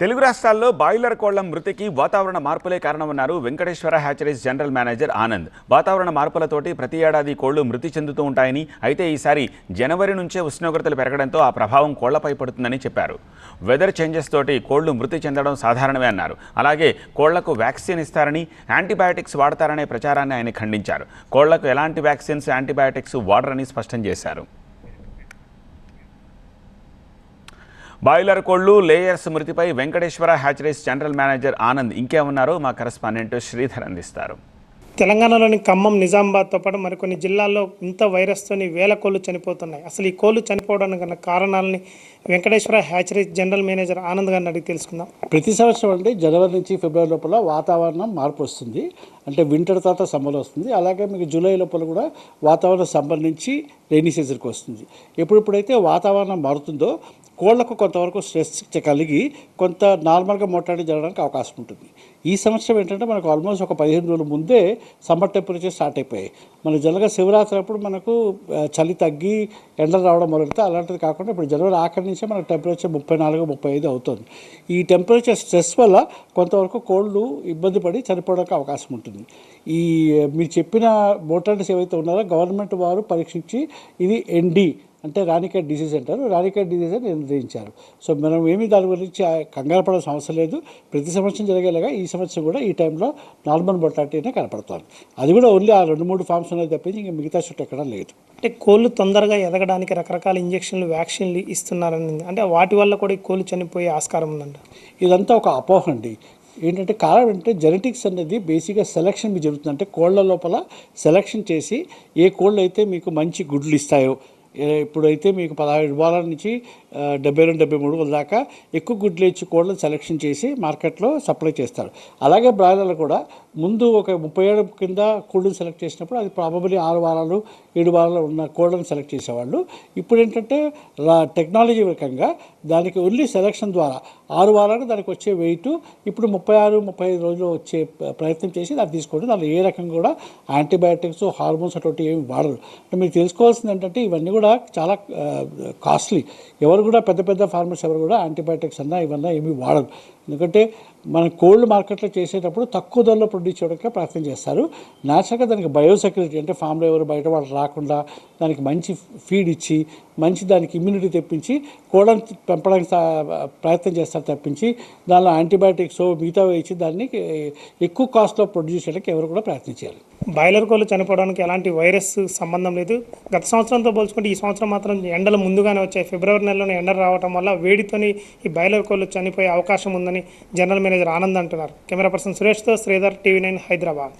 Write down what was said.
తెలుగు రాష్ట్రాల్లో బాయిలర్ కోళ్ళ మృతికి వాతావరణ మార్పులే కారణమన్నారు Venkateswara hatcheries general manager Anand. వాతావరణ మార్పులతోటి ప్రతి ఏడాది కోళ్ళు మృతి చెందుతూ ఉంటాయని అయితే ఈసారి జనవరి నుంచే ఉష్ణోగ్రతలు పెరగడంతో ఆ ప్రభావం కోళ్ళపై పడుతుందని చెప్పారు. వెదర్ చేంజెస్ తోటి కోళ్ళు మృతి చెందడం సాధారణమే అన్నారు. అలాగే కోళ్ళకు వ్యాక్సిన్ ఇస్తారని యాంటీబయాటిక్స్ వాడతారనే ప్రచారాన్ని ఆయన ఖండించారు. కోళ్ళకు ఎలాంటి వ్యాక్సిన్స్ యాంటీబయాటిక్స్ వాడరని స్పష్టం చేశారు. బాయిలర్ కోళ్ళు లేయర్స్ మృతిపై Venkateswara hatcheries general manager Anand ఇంకేమన్నారో? మా కరెస్పాండెంట్ శ్రీధర్ అందిస్తారు. తెలంగాణలోని ఖమ్మం నిజామాబాద్తో పాటు మరికొన్ని జిల్లాల్లో ఇంత వైరస్తోని వేల కోళ్ళు చనిపోతున్నాయి. అసలు ఈ కోళ్ళు చనిపోవడానికి గల కారణాలని Venkateswara hatcheries general manager Anand గారిని అడిగి తెలుసుకుందాం. ప్రతి సంవత్సరం అంటే జనవరి నుంచి ఫిబ్రవరి లోపల వాతావరణం మార్పు వస్తుంది. అంటే వింటర్ తర్వాత సమ్మర్ వస్తుంది. అలాగే మీకు జూలై లోపల కూడా వాతావరణం సమ్మర్ నుంచి రైనీ సీజన్కి వస్తుంది. ఎప్పుడెప్పుడైతే వాతావరణం మారుతుందో కోళ్ళకు కొంతవరకు స్ట్రెస్ కలిగి కొంత నార్మల్గా మోటాడి జరగడానికి అవకాశం ఉంటుంది. ఈ సంవత్సరం ఏంటంటే మనకు ఆల్మోస్ట్ ఒక పదిహేను రోజుల ముందే సమ్మర్ టెంపరేచర్ స్టార్ట్ అయిపోయాయి. మన జనరల్గా శివరాత్రి అప్పుడు మనకు చలి తగ్గి ఎండలు రావడం మొదలెడితే అలాంటిది కాకుండా ఇప్పుడు జనవరి ఆఖరి నుంచే మనకు టెంపరేచర్ ముప్పై నాలుగు ముప్పై ఐదు అవుతుంది. ఈ టెంపరేచర్ స్ట్రెస్ వల్ల కొంతవరకు కోళ్ళు ఇబ్బంది పడి చనిపోవడానికి అవకాశం ఉంటుంది. ఈ మీరు చెప్పిన మోటార్స్ ఏవైతే ఉన్నారో గవర్నమెంట్ వారు పరీక్షించి ఇది ఎన్డీ అంటే రానికేట్ డిసీజ్ అంటారు. రానికేట్ డిసీజ్ అని నిర్ణయించారు. సో మనం ఏమీ దాని గురించి కంగారు పడాల్సిన అవసరం లేదు. ప్రతి సంవత్సరం జరిగేలాగా ఈ సంవత్సరం కూడా ఈ టైంలో నార్మల్ మొటాలిటీనే కనపడుతుంది. అది కూడా ఓన్లీ ఆ రెండు మూడు ఫామ్స్ అనేది తప్పించి ఇంకా మిగతా చుట్టూ ఎక్కడా లేదు. అంటే కోళ్ళు తొందరగా ఎదగడానికి రకరకాల ఇంజక్షన్లు వ్యాక్సిన్లు ఇస్తున్నారని అంటే వాటి వల్ల కూడా ఈ కోళ్ళు చనిపోయే ఆస్కారం ఉందంట. ఇదంతా ఒక అపోహ అండి. ఏంటంటే కారణం అంటే జెనెటిక్స్ అనేది బేసిక్గా సెలక్షన్ మీకు జరుగుతుంది అంటే కోళ్ళ లోపల సెలక్షన్ చేసి ఏ కోళ్ళు అయితే మీకు మంచి గుడ్లు ఇస్తాయో ఇప్పుడైతే మీకు పదహారు వారాల నుంచి డెబ్బై రెండు డెబ్బై మూడు దాకా ఎక్కువ గుడ్లు ఇచ్చి కోళ్ళను సెలెక్షన్ చేసి మార్కెట్లో సప్లై చేస్తారు. అలాగే బ్రాయిలర్లు కూడా ముందు ఒక ముప్పై ఏడు కింద కోళ్ళని సెలెక్ట్ చేసినప్పుడు అది ప్రాబబ్లీ ఆరు వారాలు ఏడు వారాలు ఉన్న కోళ్ళని సెలెక్ట్ చేసేవాళ్ళు. ఇప్పుడు ఏంటంటే టెక్నాలజీ రకంగా దానికి ఓన్లీ సెలక్షన్ ద్వారా ఆరు వారాలు దానికి వచ్చే వెయిట్ ఇప్పుడు ముప్పై ఆరు ముప్పై ఐదు రోజులు వచ్చే ప్రయత్నం చేసి దాన్ని తీసుకోండి. దానిలో ఏ రకంగా కూడా యాంటీబయాటిక్స్ హార్మోన్స్ అటువంటి ఏమి వాడరు. అంటే మీరు తెలుసుకోవాల్సింది ఏంటంటే ఇవన్నీ కూడా చాలా కాస్ట్లీ ఎవరు కూడా పెద్ద పెద్ద ఫార్మర్స్ ఎవరు కూడా యాంటీబయాటిక్స్ అన్నా ఇవన్నా ఏమీ వాడరు. ఎందుకంటే మన కోల్డ్ మార్కెట్లో చేసేటప్పుడు తక్కువ ధరలో ప్రొడ్యూస్ చేయడానికి ప్రయత్నం చేస్తారు. నాచక దానికి బయోసెక్యూరిటీ అంటే ఫామ్లో ఎవరు బయట వాళ్ళు రాకుండా దానికి మంచి ఫీడ్ ఇచ్చి మంచి దానికి ఇమ్యూనిటీ తెప్పించి కోళ్ళని పెంపడానికి ప్రయత్నం చేస్తారు తప్పించి దానిలో యాంటీబయాటిక్స్ మిగతా ఇచ్చి దాన్ని ఎక్కువ కాస్ట్లో ప్రొడ్యూస్ చేయడానికి ఎవరు కూడా ప్రయత్నించాలి బాయిలర్ కోళ్ళు చనిపోవడానికి ఎలాంటి వైరస్ సంబంధం లేదు. గత సంవత్సరంతో పోల్చుకుంటే ఈ సంవత్సరం మాత్రం ఎండలు ముందుగానే వచ్చాయి. ఫిబ్రవరి నెలలోనే ఎండలు రావడం వల్ల వేడితోని ఈ బాయిలర్ కోళ్ళు చనిపోయే అవకాశం ఉందని జనరల్ మేనేజర్ ఆనంద్ అంటున్నారు. కెమెరా పర్సన్ సురేష్తో శ్రీధర్ టీవీ నైన్ హైదరాబాద్.